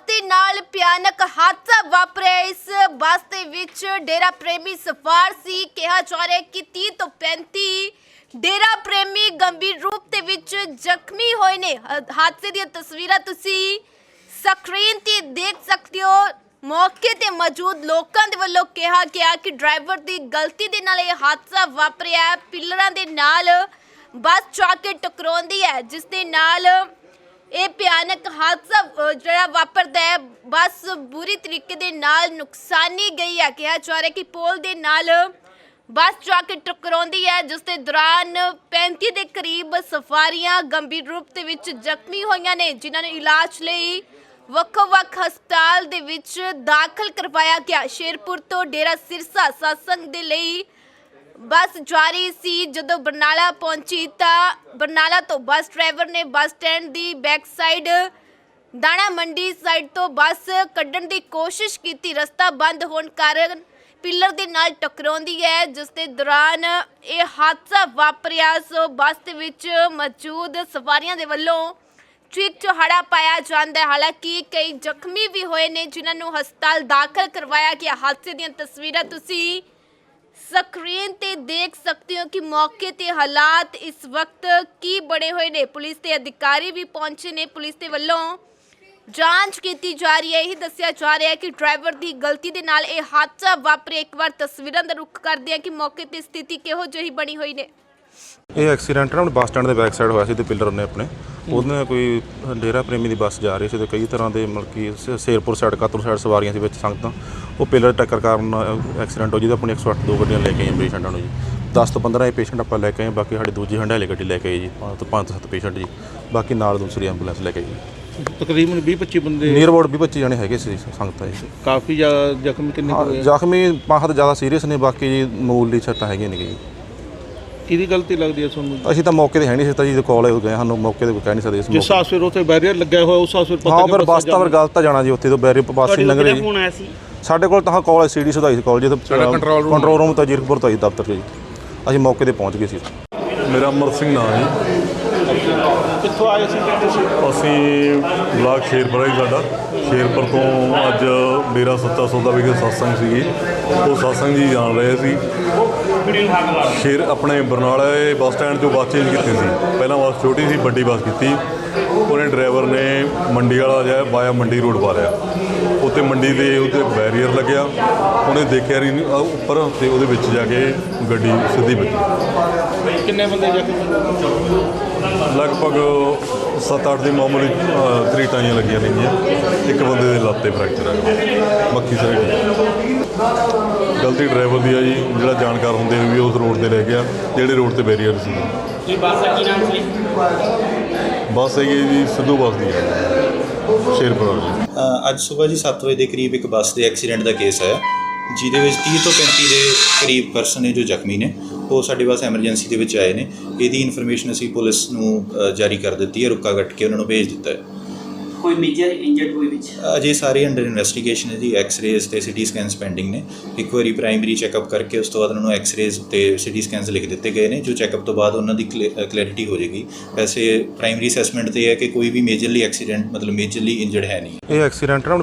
ਦੇ ਨਾਲ ਭਿਆਨਕ ਹਾਦਸਾ ਵਾਪਰਿਆ। ਇਸ ਬੱਸ ਦੇ ਵਿੱਚ ਡੇਰਾ ਪ੍ਰੇਮੀ ਸਵਾਰ ਸੀ। ਕਿਹਾ ਜਾ ਰਿਹਾ ਕਿ 30 ਤੋਂ 35 ਡੇਰਾ ਪ੍ਰੇਮੀ ਗੰਭੀਰ ਰੂਪ ਦੇ ਵਿੱਚ ਜ਼ਖਮੀ ਹੋਏ ਨੇ। ਹ- ਹਾਦਸੇ ਦੀਆਂ ਤਸਵੀਰਾਂ ਤੁਸੀਂ ਸਕਰੀਨ ਤੇ ਦੇਖ ਸਕਦੇ ਹੋ। ਮੌਕੇ ਤੇ ਮੌਜੂਦ ਲੋਕਾਂ ਦੇ ਵੱਲੋਂ ਕਿਹਾ ਗਿਆ ਕਿ ਡਰਾਈਵਰ ਦੀ ਗਲਤੀ ਦੇ ਨਾਲ ਇਹ ਹਾਦਸਾ ਵਾਪਰਿਆ। ਹੈ। ਪਿੱਲਰਾਂ ਦੇ ਨਾਲ ਬੱਸ ਜਾ ਕੇ ਟਕਰਾਉਂਦੀ ਹੈ, ਜਿਸ ਦੇ ਨਾਲ ਇਹ ਭਿਆਨਕ ਹਾਦਸਾ ਅ, ਜਿਹੜਾ ਵਾਪਰਦਾ ਹੈ ਬੱਸ ਬੁਰੀ ਤਰੀਕੇ ਦੇ ਨਾਲ ਨੁਕਸਾਨੀ ਗਈ ਹੈ। ਕਿਹਾ ਜਾ ਰਿਹਾ ਕਿ ਪੋਲ ਦੇ ਨਾਲ ਬੱਸ ਜਾ ਕੇ ਟਕਰਾਉਂਦੀ ਹੈ ਜਿਸ ਦੇ ਦੌਰਾਨ 35 ਦੇ ਕਰੀਬ ਸਫਾਰੀਆਂ ਗੰਭੀਰ ਰੂਪ ਦੇ ਵਿੱਚ ਜ਼ਖਮੀ ਹੋਈਆਂ ਨੇ ਜਿਨ੍ਹਾਂ ਨੂੰ ਇਲਾਜ ਲਈ ਵੱਖ-ਵੱਖ ਹਸਪਤਾਲ ਦੇ ਵਿੱਚ ਦਾਖਲ ਕਰਵਾਇਆ ਗਿਆ। ਸ਼ੇਰਪੁਰ ਤੋਂ ਡੇਰਾ ਸਿਰਸਾ satsang ਦੇ ਲਈ ਬੱਸ ਜਾਰੀ ਸੀ। ਜਦੋਂ ਬਰਨਾਲਾ ਪਹੁੰਚੀ ਤਾਂ ਬਰਨਾਲਾ ਤੋਂ ਬੱਸ ਡਰਾਈਵਰ ਨੇ ਬੱਸ ਸਟੈਂਡ ਦੀ ਬੈਕ ਸਾਈਡ ਦਾਣਾ ਮੰਡੀ ਸਾਈਡ ਤੋਂ ਬੱਸ ਕੱਢਣ ਦੀ ਕੋਸ਼ਿਸ਼ ਕੀਤੀ। ਰਸਤਾ ਬੰਦ ਹੋਣ ਕਾਰਨ ਪਿੱਲਰ ਦੇ ਨਾਲ ਟਕਰਾਉਂਦੀ ਹੈ, ਜਿਸ ਦੇ ਦੌਰਾਨ ਇਹ ਹਾਦਸਾ ਵਾਪਰਿਆ। ਸੋ ਬੱਸ ਦੇ ਵਿੱਚ ਮੌਜੂਦ ਸਵਾਰੀਆਂ ਦੇ ਵੱਲੋਂ ਚੀਕ ਚੋਹਾੜਾ ਪਾਇਆ ਜਾਂਦਾ ਹੈ। ਹਾਲਾਂਕਿ ਕਈ ਜ਼ਖਮੀ ਵੀ ਹੋਏ ਨੇ, ਜਿਨ੍ਹਾਂ ਨੂੰ ਹਸਪਤਾਲ ਦਾਖਲ ਕਰਵਾਇਆ ਗਿਆ। ਹਾਦਸੇ ਦੀਆਂ ਤਸਵੀਰਾਂ ਤੁਸੀਂ ਸਕਰੀਨ ਤੇ ਦੇਖ ਸਕਦੇ ਹੋ ਕਿ ਮੌਕੇ ਤੇ ਹਾਲਾਤ ਇਸ ਵਕਤ ਕੀ ਬਣੇ ਹੋਏ ਨੇ। ਪੁਲਿਸ ਦੇ ਅਧਿਕਾਰੀ ਵੀ ਪਹੁੰਚੇ ਨੇ। ਪੁਲਿਸ ਦੇ ਵੱਲੋਂ ਜਾਂਚ ਕੀਤੀ ਜਾ ਰਹੀ ਹੈ। ਇਹ ਦੱਸਿਆ ਜਾ ਰਿਹਾ ਹੈ ਕਿ ਡਰਾਈਵਰ ਦੀ ਗਲਤੀ ਦੇ ਨਾਲ ਇਹ ਹਾਦਸਾ ਵਾਪਰਿਆ। ਇੱਕ ਵਾਰ ਤਸਵੀਰਾਂ ਦਾ ਰੁਖ ਕਰਦੇ ਹਾਂ ਕਿ ਮੌਕੇ ਤੇ ਸਥਿਤੀ ਕਿਹੋ ਜਿਹੀ ਬਣੀ ਹੋਈ ਨੇ। ਇਹ ਐਕਸੀਡੈਂਟ ਨਾ ਬੱਸ ਸਟੈਂਡ ਦੇ ਬੈਕ ਸਾਈਡ ਹੋਇਆ ਸੀ ਤੇ ਪਿੱਲਰ ਨੇ ਆਪਣੇ। ਉਹਦੇ ਨਾਲ ਕੋਈ ਡੇਰਾ ਪ੍ਰੇਮੀ ਦੀ ਬੱਸ ਜਾ ਰਹੀ ਸੀ ਤੇ ਕਈ ਤਰ੍ਹਾਂ ਦੇ ਮਤਲਬ ਕਿ ਸ- ਸ਼ੇਰਪੁਰ ਸਾਈਡ ਕਾਤੂਰ ਸਾਈਡ ਸਵਾਰੀਆਂ ਸੀ ਵਿੱਚ ਸੰਗਤਾਂ। ਉਹ ਪਿੱਲਰ ਟੱਕਰ ਕਾਰਨ ਐਕਸੀਡੈਂਟ ਹੋ ਜਿਹਦੇ ਆਪਣੇ 108 ਦੋ ਗੱਡੀਆਂ ਲੈ ਕੇ ਆਏ ਪੇਸ਼ੈਂਟਾਂ ਨੂੰ ਜੀ। 10 ਤੋਂ 15 ਇਹ ਪੇਸ਼ੈਂਟ ਆਪਾਂ ਲੈ ਕੇ ਆਏ ਬਾਕੀ ਸਾਡੀ ਦੂਜੀ ਹੰਡਾਲੇ ਗੱਡੀ ਲੈ ਕੇ ਆਏ ਜੀ ਪੰਜ ਤੋਂ 5 ਤੋਂ 7 ਪੇਸ਼ੈਂਟ ਜੀ। ਬਾਕੀ ਨਾਲ ਦੂਸਰੀ ਐਂਬੂਲੈਂਸ ਲੈ ਕੇ ਆਏ ਤਕਰੀਬਨ 20 25 ਬੰਦੇ ਨੀਅਰ ਅਬਾਊਟ ਵੀ 25 ਜਣੇ ਹੈਗੇ ਸੀ ਸੰਗਤਾਂ ਜੀ। ਕਾਫੀ ਜ਼ਿਆਦਾ ਜ਼ਖਮ ਕਿੰਨੇ ਕੁ ਹਾਂ, ਹੋਏ? ਜ਼ਖਮੀ ਪਾਹਤ ਜ਼ਿਆਦਾ ਸੀਰੀਅਸ ਨੇ ਬਾਕੀ ਜੀ ਮੂਲ ਦੀ ਸੱਟਾਂ ਹੈਗੀਆਂ ਨੇ ਜੀ। ਕਿਹਦੀ ਗਲਤੀ ਲੱਗਦੀ ਹੈ ਤੁਹਾਨੂੰ? ਅਸੀਂ ਤਾਂ ਮੌਕੇ ਤੇ ਹੈ ਨਹੀਂ ਸੀ ਤਾਂ ਜੀ ਕਾਲ ਹੋ ਗਏ ਸਾਨੂੰ ਮੌਕੇ ਤੇ ਕੋਈ ਕਹਿ ਨਹੀਂ ਸਕਦੇ ਇਸ ਜਿਸ ਮੌਕੇ ਸਾਸ ਫਿਰ ਉੱਥੇ ਬੈਰੀਅਰ ਲੱਗਿਆ ਹੋਇਆ ਉਸ ਸਾਸ ਫਿਰ ਪਤਾ ਹਾਂ ਫਿਰ ਬੱਸਾਂ ਤਾਂ ਫਿਰ ਗਲਤ ਤਾਂ ਜਾਣਾ ਜੀ ਉੱਥੇ ਤੋਂ ਬੈਰੀ ਬੱਸ ਹੀ ਲੰਘ ਰਹੀ ਜੀ ਫੋਨ ਆਇਆ ਸੀ? ਸਾਡੇ ਕੋਲ ਤਾਂ ਕਾਲ ਸੀਡੀ ਸੁਧਾਈ ਕਾਲ ਜੀ ਕੰਟਰੋਲ ਰੂਮ ਕੰਟਰੋਲ ਰੂਮ ਤਾਂ ਜੀਰਕਪੁਰ ਤੋਂ ਜੀ ਦਫ਼ਤਰ ਜੀ। ਅਸੀਂ ਮੌਕੇ ਤੇ ਪਹੁੰਚ ਗਏ ਸੀ। ਮੇਰਾ ਅਮਰ ਸਿੰਘ ਨਾਮ ਹੈ ਕਿੱਥੋਂ ਆਏ ਸੀ ਤੁਸੀਂ? ਅਸੀਂ ਬਲਾਕ ਸ਼ੇਰਪੁਰ ਹੈ ਸਾਡਾ। ਸ਼ੇਰਪੁਰ ਤੋਂ ਅੱਜ ਡੇਰਾ ਸੱਚਾ ਸੌਦਾ ਵਿਖੇ satsang ਸੀਗੀ। ਉਹ satsang ਜੀ ਜਾਣ ਰਹੇ ਸੀ। ਸ਼ੇਰ ਆਪਣੇ ਬਰਨਾਲੇ ਬੱਸ ਸਟੈਂਡ ਤੋਂ ਬੱਸ ਚੇਂਜ ਕੀਤੀ ਸੀ। ਪਹਿਲਾਂ ਬੱਸ ਛੋਟੀ ਸੀ ਵੱਡੀ ਬੱਸ ਕੀਤੀ। ਉਹਨੇ ਡਰਾਈਵਰ ਨੇ ਮੰਡੀ ਵਾਲਾ ਜਿਹਾ ਵਾਇਆ ਮੰਡੀ ਰੋਡ ਪਾ ਲਿਆ। ਉੱਤੇ ਮੰਡੀ ਦੇ ਉੱਤੇ ਬੈਰੀਅਰ ਲੱਗਿਆ। ਉਹਨੇ ਦੇਖਿਆ ਨਹੀਂ ਉੱਪਰ ਤੇ ਉਹਦੇ ਵਿੱਚ ਜਾ ਕੇ ਗੱਡੀ ਸਿੱਧੀ ਵੱਜੀ। ਕਿੰਨੇ ਬੰਦੇ ਜ਼ਖਮੀ ਲਗਭਗ 7-8 ਦੀ ਮਾਮੂਲੀ ਅਹ, ਤਰੀਟਾਂ ਜਿਹੀਆਂ ਲੱਗੀਆਂ ਨੇਗੀਆਂ ਇੱਕ ਬੰਦੇ ਦੇ ਲੱਤ ਤੇ ਫ੍ਰੈਕਚਰ ਹੈ ਮੱਕੀ ਸਾਰੇ ਗਲਤੀ ਡਰਾਈਵਰ ਦੀ ਆ ਜੀ। ਜਿਹੜਾ ਜਾਣਕਾਰ ਹੁੰਦੇ ਨੇ ਵੀ ਉਸ ਰੋਡ ਤੇ ਲੈ ਗਿਆ। ਜਿਹੜੇ ਰੋਡ ਤੇ ਬੈਰੀਅਰ ਸੀ। ਇਹ ਬੱਸ ਦਾ ਕੀ ਨਾਮ ਸੀ? ਬੱਸ ਹੈਗੀ ਜੀ ਸਿੱਧੂ ਬੱਸ ਦੀ ਹੈ ਸ਼ੇਰਪੁਰ ਅੱਜ ਸਵੇਰ ਜੀ 7 ਵਜੇ ਦੇ ਕਰੀਬ ਇੱਕ ਬੱਸ ਦੇ ਐਕਸੀਡੈਂਟ ਦਾ ਕੇਸ ਆਇਆ ਜਿਹਦੇ ਵਿੱਚ 30 ਤੋਂ 35 ਦੇ ਕਰੀਬ ਪਰਸਨ ਨੇ ਜੋ ਜ਼ਖਮੀ ਨੇ। ਉਹ ਸਾਡੇ ਪਾਸ ਐਮਰਜੈਂਸੀ ਦੇ ਵਿੱਚ ਆਏ ਨੇ। ਇਹਦੀ ਇਨਫੋਰਮੇਸ਼ਨ ਅਸੀਂ ਪੁਲਿਸ ਨੂੰ ਜਾਰੀ ਕਰ ਦਿੱਤੀ ਹੈ ਰੁਕਾ ਕੱਟ ਕੇ ਉਹਨਾਂ ਨੂੰ ਭੇਜ ਦਿੱਤਾ ਹੈ। ਕੋਈ ਮੇਜਰ ਇੰਜਰਡ ਹੋਈ ਵਿੱਚ? ਅਜੇ ਸਾਰੇ ਅੰਡਰ ਇਨਵੈਸਟੀਗੇਸ਼ਨ ਹੈ ਜੀ ਐਕਸ-ਰੇਜ਼ ਤੇ ਸਿਟੀ ਸਕੈਨਸ ਪੈਂਡਿੰਗ ਨੇ। ਇੱਕ ਵਾਰੀ ਪ੍ਰਾਇਮਰੀ ਚੈੱਕਅਪ ਕਰਕੇ ਉਸ ਤੋਂ ਬਾਅਦ ਉਹਨਾਂ ਨੂੰ ਐਕਸ-ਰੇਜ਼ ਤੇ ਸਿਟੀ ਸਕੈਨਸ ਲਿਖ ਦਿੱਤੇ ਗਏ ਨੇ ਜੋ ਚੈੱਕਅਪ ਤੋਂ ਬਾਅਦ ਉਹਨਾਂ ਦੀ ਕਲੈਰਿਟੀ ਹੋ ਜਾਏਗੀ। ਵੈਸੇ ਪ੍ਰਾਇਮਰੀ ਅਸੈਸਮੈਂਟ ਤੇ ਹੈ ਕਿ ਕੋਈ ਵੀ ਮੇਜਰਲੀ ਐਕਸੀਡੈਂਟ ਮਤਲਬ ਮੇਜਰਲੀ ਇੰਜਰਡ ਹੈ ਨਹੀਂ। ਇਹ ਐਕਸੀਡੈਂਟ ਨਾ